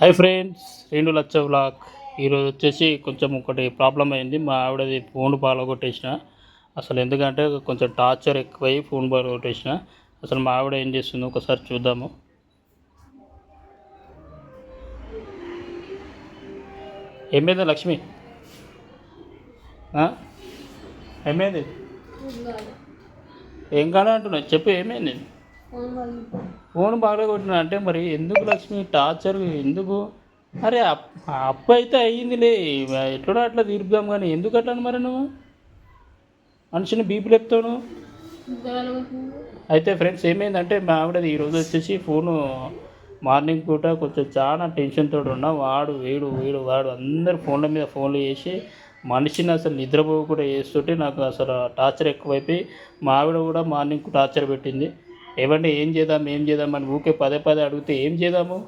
Hi friends రెండు లక్ష vlog ఈరోజు వచ్చేసి కొంచెం ఒకటి ప్రాబ్లం అయింది. మా ఆవిడది ఫోన్ పాలగొట్టేసిన అసలు ఎందుకంటే కొంచెం టార్చర్ ఎక్కువై ఫోన్ పాలగొట్టేసిన అసలు మా ఆవిడ ఏం చేస్తుందో ఒకసారి చూద్దాము. ఏమైంది లక్ష్మి? ఏమైంది ఏం కాలే అంటున్నా చెప్పు ఏమైంది ఫోన్ బాగా కొట్టినా అంటే మరి ఎందుకు లక్ష్మి? టార్చర్ ఎందుకు? అరే అప్పు అయితే అయ్యిందిలే. ఎట్లా అట్లా తీర్పుదాం కానీ ఎందుకు అట్లా మరి నువ్వు? మనిషిని బీపీ లేపుతావు అయితే ఫ్రెండ్స్ ఏమైందంటే మా ఆవిడది ఈరోజు వచ్చేసి ఫోను మార్నింగ్ పూట కొంచెం చాలా టెన్షన్ తోటి ఉన్నా. వాడు వీడు వీడు వాడు అందరు ఫోన్ల మీద ఫోన్లు చేసి మనిషిని అసలు నిద్రపోకుండా చేస్తుంటే నాకు అసలు టార్చర్ ఎక్కువైపోయి మా ఆవిడ కూడా మార్నింగ్ టార్చర్ పెట్టింది. ఏమంటే ఏం చేద్దాం ఏం చేద్దాం అని ఊకే పదే పదే అడిగితే ఏం చేద్దాము?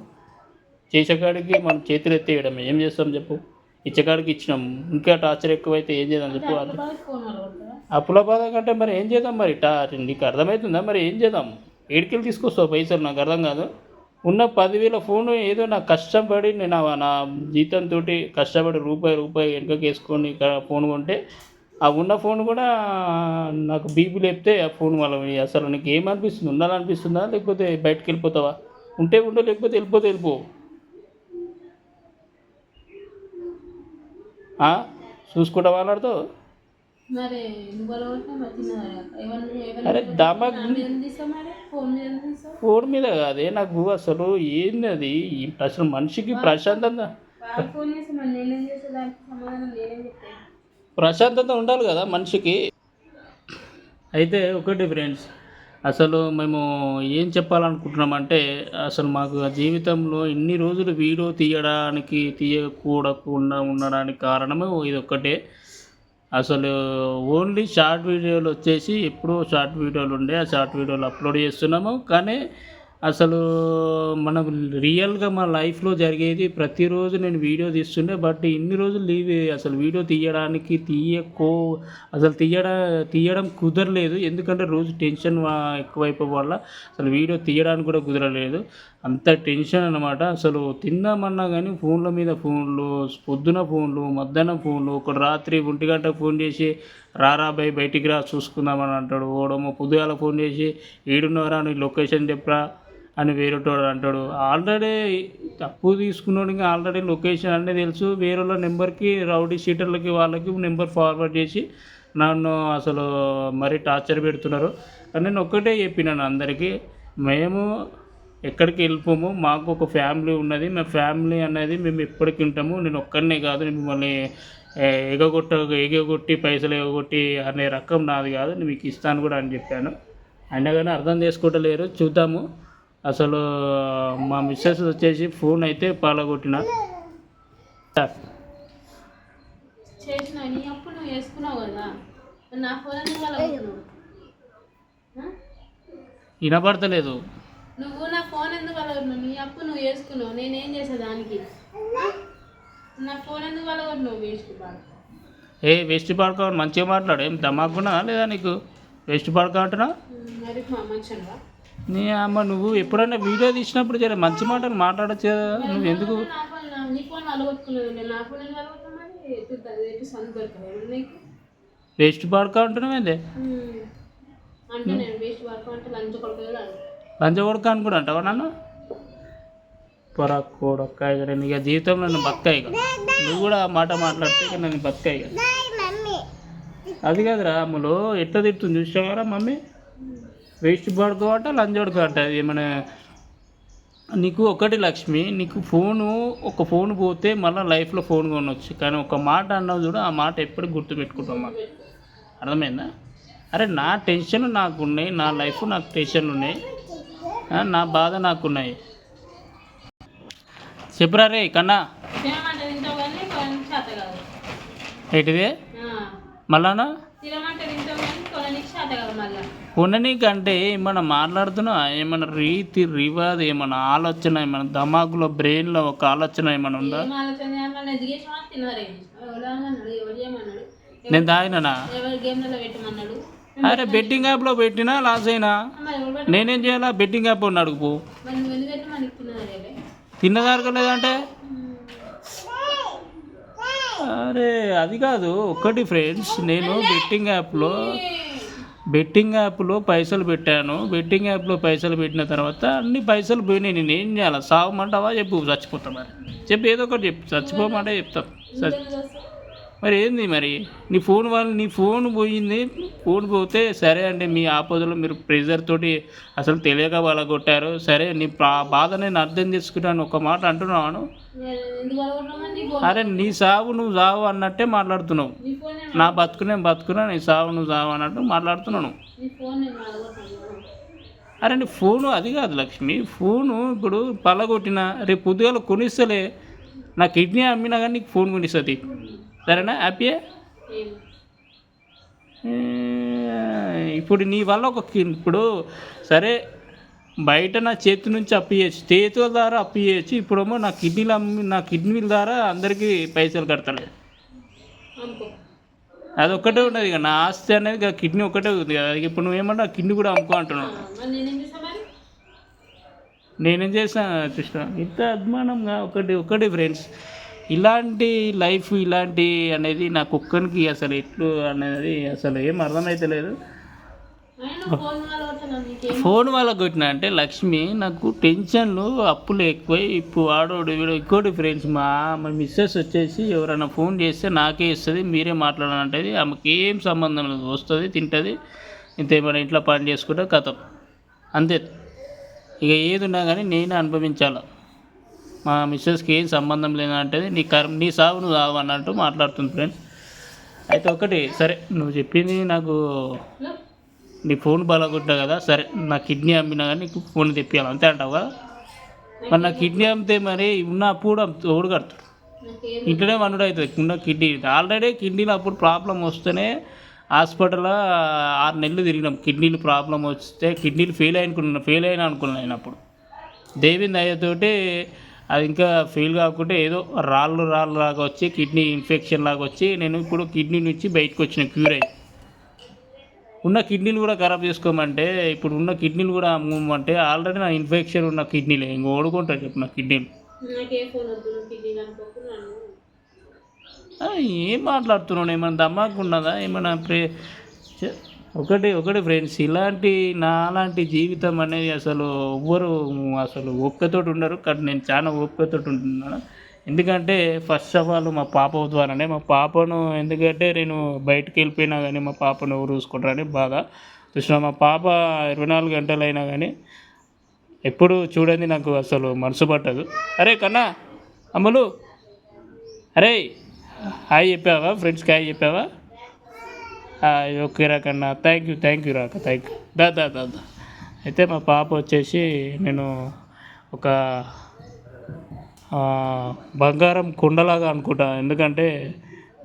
చేసేకాడికి మనం చేతులు ఎత్తేయడం ఏం చేస్తాం చెప్పు? ఇచ్చేకాడికి ఇచ్చినాం. ఇంకా టార్చర్ ఎక్కువైతే ఏం చేద్దాం చెప్పు అప్పుల బాధ కంటే మరి ఏం చేద్దాం మరి? టా నీకు అర్థమవుతుందా మరి? ఏం చేద్దాం? ఏడికెళ్ళి తీసుకొస్తావు పైసలు? నాకు అర్థం కాదు. ఉన్న పదివేల ఫోను ఏదో నా కష్టపడి నేను నా జీతంతో కష్టపడి రూపాయి రూపాయి వెనుకకి వేసుకొని ఫోన్ కొంటే ఆ ఉన్న ఫోన్ కూడా నాకు బీపీ లేపితే ఆ ఫోన్ వాళ్ళ అసలు నీకు ఏమనిపిస్తుంది? ఉండాలనిపిస్తుందా? లేకపోతే బయటకు వెళ్ళిపోతావా? ఉంటే ఉండు లేకపోతే వెళ్ళిపోతే వెళ్ళిపో? చూసుకుంటా ఎవరిని అరే ఎవరిని దమా నా మీద ఎందుకు తీస్తావు మరి? ఫోన్ మీద కాదే నాకు అసలు ఏంది అది? అసలు మనిషికి ప్రశాంతత ప్రశాంతత ఉండాలి కదా మనిషికి. అయితే ఒకటి ఫ్రెండ్స్ అసలు మేము ఏం చెప్పాలనుకుంటున్నామంటే అసలు మాకు జీవితంలో ఇన్ని రోజులు వీడియో తీయడానికి తీయకూడకుండా ఉండడానికి కారణము ఇది ఒక్కటే. అసలు ఓన్లీ షార్ట్ వీడియోలు వచ్చేసి ఎప్పుడో షార్ట్ వీడియోలు ఉండే ఆ షార్ట్ వీడియోలు అప్లోడ్ చేస్తున్నాము. కానీ అసలు మనకు రియల్గా మా లైఫ్లో జరిగేది ప్రతిరోజు నేను వీడియో తీస్తుండే బట్ ఇన్ని రోజులు లీవ్ అసలు వీడియో తీయడానికి తీయకో అసలు తీయడ తీయడం కుదరలేదు. ఎందుకంటే రోజు టెన్షన్ ఎక్కువైపోవడం వల్ల అసలు వీడియో తీయడానికి కూడా కుదరలేదు. అంత టెన్షన్ అనమాట అసలు తిందామన్నా కానీ ఫోన్ల మీద ఫోన్లు పొద్దున ఫోన్లు మధ్యాహ్నం ఫోన్లు ఒక రాత్రి ఒంటి గంట ఫోన్ చేసి రారా బై బయటికి రా చూసుకుందామని అంటాడు. ఓడమో పొద్దుగాల ఫోన్ చేసి ఏడున్నవరా నీ లొకేషన్ చెప్పరా? అని వేరేటోడు అంటాడు. ఆల్రెడీ తప్పు తీసుకున్నోడికి ఆల్రెడీ లొకేషన్ అన్నీ తెలుసు. వేరే వాళ్ళ నెంబర్కి రౌడీ షీటర్లకి వాళ్ళకి నెంబర్ ఫార్వర్డ్ చేసి నన్ను అసలు మరీ టార్చర్ పెడుతున్నారు. కానీ నేను ఒక్కటే చెప్పినాను అందరికీ మేము ఎక్కడికి వెళ్ళిపోము. మాకు ఒక ఫ్యామిలీ ఉన్నది. మా ఫ్యామిలీ అనేది మేము ఎప్పటికి ఉంటాము. నేను ఒక్కడనే కాదు నేను మిమ్మల్ని ఎగగొట్ట ఎగగొట్టి పైసలు ఎగగొట్టి అనే రకం నాది కాదు. నేను మీకు ఇస్తాను కూడా అని చెప్పాను. అయినా కానీ అర్థం చేసుకోవటం లేరు చూద్దాము. అసలు మా మిస్సెస్ వచ్చేసి ఫోన్ అయితే పాలగొట్టిన. చేసిన నీ అప్పుడు నువ్వు వేసుకున్నావు కదా. మరి నా ఫోన్ ఎందుకు వాళ్ళ కొడుతున్నావు? ఆ? వినపడతలేదు. నువ్వు నా ఫోన్ ఎందుకు కొడుతున్నావు? నీ అప్పు నువ్వు వేసుకున్నావు. నేనేం చేసా దానికి? నా ఫోన్ ఎందుకు కొట్టినావు వేస్ట్ బాగా ఏ వేస్ట్ పడుకో మంచిగా మాట్లాడు. ఏం దమాకున్నా లేదా నీకు? వేస్ట్ పడుకో అంటున్నా? నీ అమ్మ నువ్వు ఎప్పుడైనా వీడియో తీసినప్పుడు జర మంచి మాటలు మాట్లాడచ్చు నువ్వు ఎందుకు? నేను వేస్ట్ పడుకో అంటున్నావు ఏంది ఉమ్. అంటే నేను వేస్ట్ వర్క్ అంటే లంచ్ కొడుకు అని కూడా అంటావా నన్ను? పొరక్కోడొక్క ఇక నేను ఇక జీవితంలో నన్ను బతుకా ఇక నువ్వు కూడా ఆ మాట మాట్లాడితే ఇక నన్ను బతుకా ఇక అది కాదురా అమ్మలో ఎట్లా తిడుతుంది చూసావారా మమ్మీ? వేస్ట్ పడుకోవట లంచ్ పడుకో అంట. ఏమైనా నీకు ఒకటి లక్ష్మి నీకు ఫోను ఒక ఫోన్ పోతే మళ్ళీ లైఫ్లో ఫోన్ కొనవచ్చు కానీ ఒక మాట అన్నావు చూడు ఆ మాట ఎప్పటికి గుర్తుపెట్టుకుంటాం మాకు. అర్థమైందా? అరే నా టెన్షన్ నాకు ఉన్నాయి నా లైఫ్ నాకు టెన్షన్లు ఉన్నాయి. నా బాధ నాకున్నాయి. చెప్పురా రే కన్నా. ఏంటిది. మళ్ళానా కొననీకంటే ఏమన్నా మాట్లాడుతున్నా ఏమన్నా రీతి రివాజ్ ఏమన్నా ఆలోచన ఏమన్నా దమాకులో బ్రెయిన్లో ఒక ఆలోచన ఏమన్నా ఉందా? నేను తాగినా అరే బెట్టింగ్ యాప్లో పెట్టినా లాస్ అయినా? నేనేం చేయాలా? బెట్టింగ్ యాప్ ఉన్నాడు పో మరి నువ్వు ఎందుకు పెట్టి మనకి తిన్నారే తిన్నదానికి లేదంటే? అరే అది కాదు. ఒక్కటి ఫ్రెండ్స్ నేను బెట్టింగ్ యాప్లో బెట్టింగ్ యాప్లో పైసలు పెట్టాను. బెట్టింగ్ యాప్లో పైసలు పెట్టిన తర్వాత అన్ని పైసలు పోయినాయి. నేను ఏం చేయాలి? సావమంటావా చెప్పు చచ్చిపోతా మరి. చెప్పు ఏదో ఒకటి చెప్పు. చచ్చిపోమంటే చెప్తాను చచ్చి మరి ఏంది మరి? నీ ఫోన్ వాళ్ళు నీ ఫోన్ పోయింది ఫోన్ పోతే సరే అండి మీ ఆపదలో మీరు ప్రెజర్ తోటి అసలు తెలియక వాళ్ళ కొట్టారు సరే నీ బాధ నేను అర్థం చేసుకున్నాను ఒక మాట అంటున్నాను అరే నీ సావు నువ్వు సావు అన్నట్టే మాట్లాడుతున్నావు. నా ఫోన్ నా బతుకునే బతుకున్నా నీ సావు నువ్వు సావు అన్నట్టు మాట్లాడుతున్నాను అరే నీ ఫోను అది కాదు లక్ష్మి. ఫోను ఇప్పుడు పలగొట్టిన రేపు పొద్దుగాల కొనిస్తలే. నా కిడ్నీ అమ్మినా కానీ నీకు ఫోన్ కొనిస్తుంది. సరేనా? హ్యాపీయే? ఇప్పుడు నీ వల్ల ఒక ఇప్పుడు సరే బయట నా చేతి నుంచి అప్పు చేయొచ్చు చేతుల ద్వారా అప్పు చేయొచ్చు ఇప్పుడేమో నా కిడ్నీలు అమ్మి నా కిడ్నీల ద్వారా అందరికీ పైసలు కడతలేదు అనుకో అదొక్కటే ఉన్నది ఇక. నా ఆస్తి అనేది కిడ్నీ ఒక్కటే ఉంది కదా. ఇప్పుడు నువ్వేమన్నా కిడ్నీ కూడా అమ్ముకో అంటున్నావు. నేనేం చేశాను కృష్ణ? ఇంత అభిమానంగా ఒకటి ఒకటి ఫ్రెండ్స్ ఇలాంటి లైఫ్ ఇలాంటి అనేది నాకు కుక్కనికి అసలు ఎట్లు అనేది అసలు ఏం అర్థమైతలేదు ఫోన్ వల్ల కొట్టిన అంటే లక్ష్మి నాకు టెన్షన్లు అప్పులు ఎక్కువై ఇప్పుడు వాడోడు వీడు ఇంకోటి ఫ్రెండ్స్ మా మా మిస్సెస్ వచ్చేసి ఎవరైనా ఫోన్ చేస్తే నాకే ఇస్తుంది మీరే మాట్లాడాలంటది ఆమెకి ఏం సంబంధం లేదు వస్తుంది తింటుంది ఇంత ఏమైనా ఇంట్లో పని చేసుకుంటే కథం అంతే. ఇక ఏది ఉన్నా కానీ నేను అనుభవించాలా? మా మిస్సెస్కి ఏం సంబంధం లేదంటే నీ కర్మ నీ సావు నువ్వు సావు అన్నట్టు మాట్లాడుతుంది ఫ్రెండ్స్ అయితే ఒకటి సరే నువ్వు చెప్పింది నాకు నీ ఫోన్ బాగాలనుకుంటా కదా సరే నా కిడ్నీ అమ్మినా కానీ నీకు ఫోన్ తెప్పియాలి అంతే అంటావు కదా? మరి నా కిడ్నీ అమ్మితే మరి ఉన్న అప్పుడు కూడా ఓడు కడతాడు. ఇంట్లోనే వన్నుడు అవుతుంది ఉన్న కిడ్నీ. ఆల్రెడీ కిడ్నీలో అప్పుడు ప్రాబ్లం వస్తేనే హాస్పిటల్లో ఆరు నెలలు తిరిగినాం. కిడ్నీలు ప్రాబ్లం వస్తే కిడ్నీలు ఫెయిల్ అనుకున్నా ఫెయిల్ అయినా అనుకున్నాను నేను అప్పుడు. దేవిందయ్యతోటి అది ఇంకా ఫెయిల్ కాకుంటే ఏదో రాళ్ళు రాళ్ళు లాగా వచ్చి కిడ్నీ ఇన్ఫెక్షన్ లాగా వచ్చి నేను ఇప్పుడు కిడ్నీ నుంచి బయటకు వచ్చిన క్యూర్ అయ్యి. ఉన్న కిడ్నీలు కూడా ఖరాబ్ చేసుకోమంటే ఇప్పుడు ఉన్న కిడ్నీలు కూడా అమ్మమంటే ఆల్రెడీ నా ఇన్ఫెక్షన్ ఉన్న కిడ్నీలే. ఇంక ఓడుకుంటాను చెప్పు నా కిడ్నీలు. ఏం మాట్లాడుతున్నాను ఏమైనా దమ్మాకు ఉన్నదా? ఏమైనా ప్రే ఒకటి ఒకటి ఫ్రెండ్స్ ఇలాంటి నాలాంటి జీవితం అనేది అసలు ఎవ్వరు అసలు ఓపికతోటి ఉండరు. కానీ నేను చాలా ఓపికతోటి ఉంటున్నాను. ఎందుకంటే ఫస్ట్ ఆఫ్ ఆల్ మా పాప ద్వారానే మా పాపను ఎందుకంటే నేను బయటకు వెళ్ళిపోయినా కానీ మా పాపను ఎవరు చూసుకుంటారని బాధ. చూసిన మా పాప ఇరవై నాలుగు గంటలైనా కానీ ఎప్పుడు చూడండి నాకు అసలు మనసు పట్టదు. అరే కన్నా అమ్మలు అరే హాయ్ చెప్పావా? ఫ్రెండ్స్కి హాయ్ చెప్పావా? ఓకే రాకన్న. థ్యాంక్ యూ థ్యాంక్ యూ రాక థ్యాంక్ యూ దా దా దా దా. అయితే మా పాప వచ్చేసి నేను ఒక బంగారం కుండలాగా అనుకుంటా. ఎందుకంటే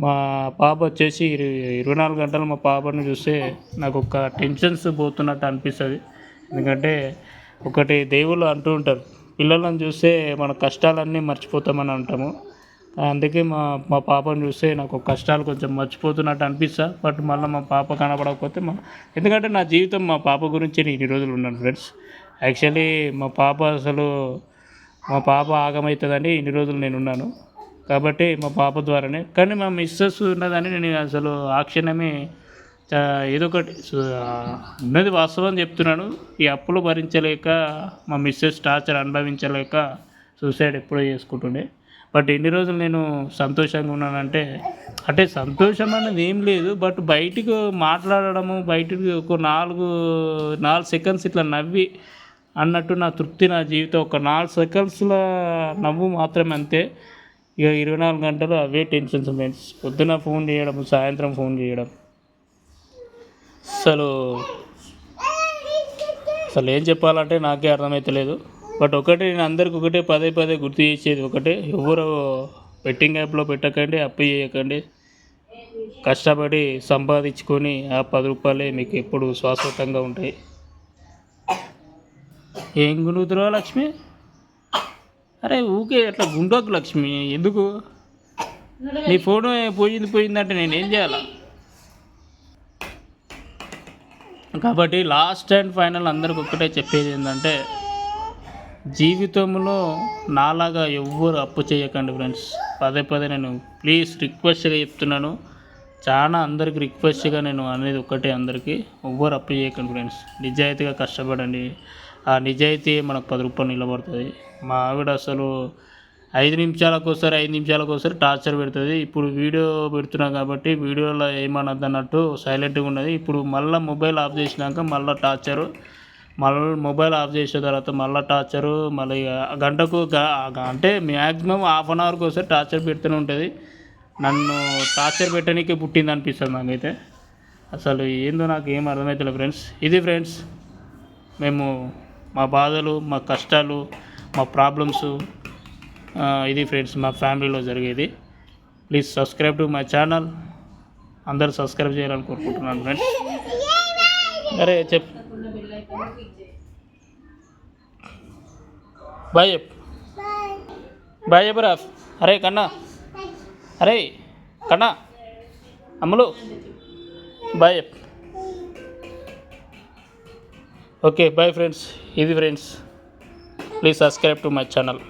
మా పాప వచ్చేసి ఇరు- ఇరవై నాలుగు గంటలు మా పాపను చూస్తే నాకు ఒక టెన్షన్స్ పోతున్నట్టు అనిపిస్తుంది. ఎందుకంటే ఒకటి దేవుళ్ళు అంటూ ఉంటారు పిల్లలను చూస్తే మన కష్టాలన్నీ మర్చిపోతామని అంటాము. అందుకే మా మా పాపను చూస్తే నాకు కష్టాలు కొంచెం మర్చిపోతున్నట్టు అనిపిస్తా. బట్ మళ్ళీ మా పాప కనపడకపోతే మా ఎందుకంటే నా జీవితం మా పాప గురించి నేను ఇన్ని రోజులు ఉన్నాను ఫ్రెండ్స్. యాక్చువల్లీ మా పాప అసలు మా పాప ఆగమవుతుందని ఇన్ని రోజులు నేను ఉన్నాను. కాబట్టి మా పాప ద్వారానే కానీ మా మిస్సెస్ ఉన్నదని నేను అసలు ఆ క్షణమే ఏదో ఒకటి ఉన్నది వాస్తవం చెప్తున్నాను. ఈ అప్పులు భరించలేక మా మిస్సెస్ టార్చర్ అనుభవించలేక సూసైడ్ ఎప్పుడో చేసుకుంటుండే. బట్ ఎన్ని రోజులు నేను సంతోషంగా ఉన్నానంటే అంటే సంతోషం అనేది ఏం లేదు బట్ బయటకు మాట్లాడడము బయటకు ఒక నాలుగు నాలుగు సెకండ్స్ ఇట్లా నవ్వి అన్నట్టు నా తృప్తి నా జీవితం. ఒక నాలుగు సెకండ్స్ల నవ్వు మాత్రమే అంతే. ఇక ఇరవై నాలుగు గంటలు అవే టెన్షన్స్ ఫ్రెండ్స్ పొద్దున ఫోన్ చేయడం సాయంత్రం ఫోన్ చేయడం. అసలు అసలు ఏం చెప్పాలంటే నాకే అర్థమవుతలేదు బట్ ఒకటి నేను అందరికి ఒకటే పదే పదే గుర్తు చేసేది ఒకటే ఎవరు బెట్టింగ్ యాప్లో పెట్టకండి అప్పు చేయకండి. కష్టపడి సంపాదించుకొని ఆ పది రూపాయలే మీకు ఎప్పుడు శాశ్వతంగా ఉంటాయి. ఏం గుణుగుతున్నావు లక్ష్మి? అరే ఊకే అట్లా గుండోకు లక్ష్మి ఎందుకు? నీ ఫోన్ పోయింది పోయిందంటే నేను ఏం చేయాలా? కాబట్టి లాస్ట్ అండ్ ఫైనల్ అందరికి ఒక్కటే చెప్పేది ఏంటంటే జీవితంలో నాలాగా ఎవ్వరు అప్పు చేయకండి ఫ్రెండ్స్. పదే పదే నేను ప్లీజ్ రిక్వెస్ట్గా చెప్తున్నాను. చాలా అందరికి రిక్వెస్ట్గా నేను అనేది ఒకటే అందరికీ. ఎవ్వరు అప్పు చేయకండి ఫ్రెండ్స్. నిజాయితీగా కష్టపడండి. ఆ నిజాయితీ మనకు పది రూపాయలు నిలబడుతుంది. మా ఆవిడ అసలు ఐదు నిమిషాలకు ఒకసారి ఐదు నిమిషాలకు ఒకసారి టార్చర్ పెడుతుంది. ఇప్పుడు వీడియో పెడుతున్నాం కాబట్టి వీడియోలో ఏమన్నది అన్నట్టు సైలెంట్గా ఉన్నది. ఇప్పుడు మళ్ళీ మొబైల్ ఆఫ్ చేసినాక మళ్ళీ టార్చరు మళ్ళీ మొబైల్ ఆఫ్ చేసిన తర్వాత మళ్ళీ టార్చరు మళ్ళీ గంటకు అంటే మ్యాక్సిమం హాఫ్ అన్ అవర్కి ఒకసారి టార్చర్ పెడుతూనే ఉంటుంది. నన్ను టార్చర్ పెట్టడానికి పుట్టింది అనిపిస్తుంది నాకైతే అసలు ఏందో నాకు ఏం అర్థమవుతలేదు ఫ్రెండ్స్. ఇది ఫ్రెండ్స్ మేము మా బాధలు మా కష్టాలు మా ప్రాబ్లమ్స్ ఇది ఫ్రెండ్స్ మా ఫ్యామిలీలో జరిగేది. Please subscribe to my channel. అందరూ సబ్స్క్రైబ్ చేయాలని కోరుకుంటున్నాను ఫ్రెండ్స్. సరే చెప్. బాయ్ చెప్పు. బాయ్ చెప్పురా అరే కన్నా. అరే కన్నా. అమ్ములు బాయ్ చెప్పు. Okay bye friends. ఇది friends. Please subscribe to my channel.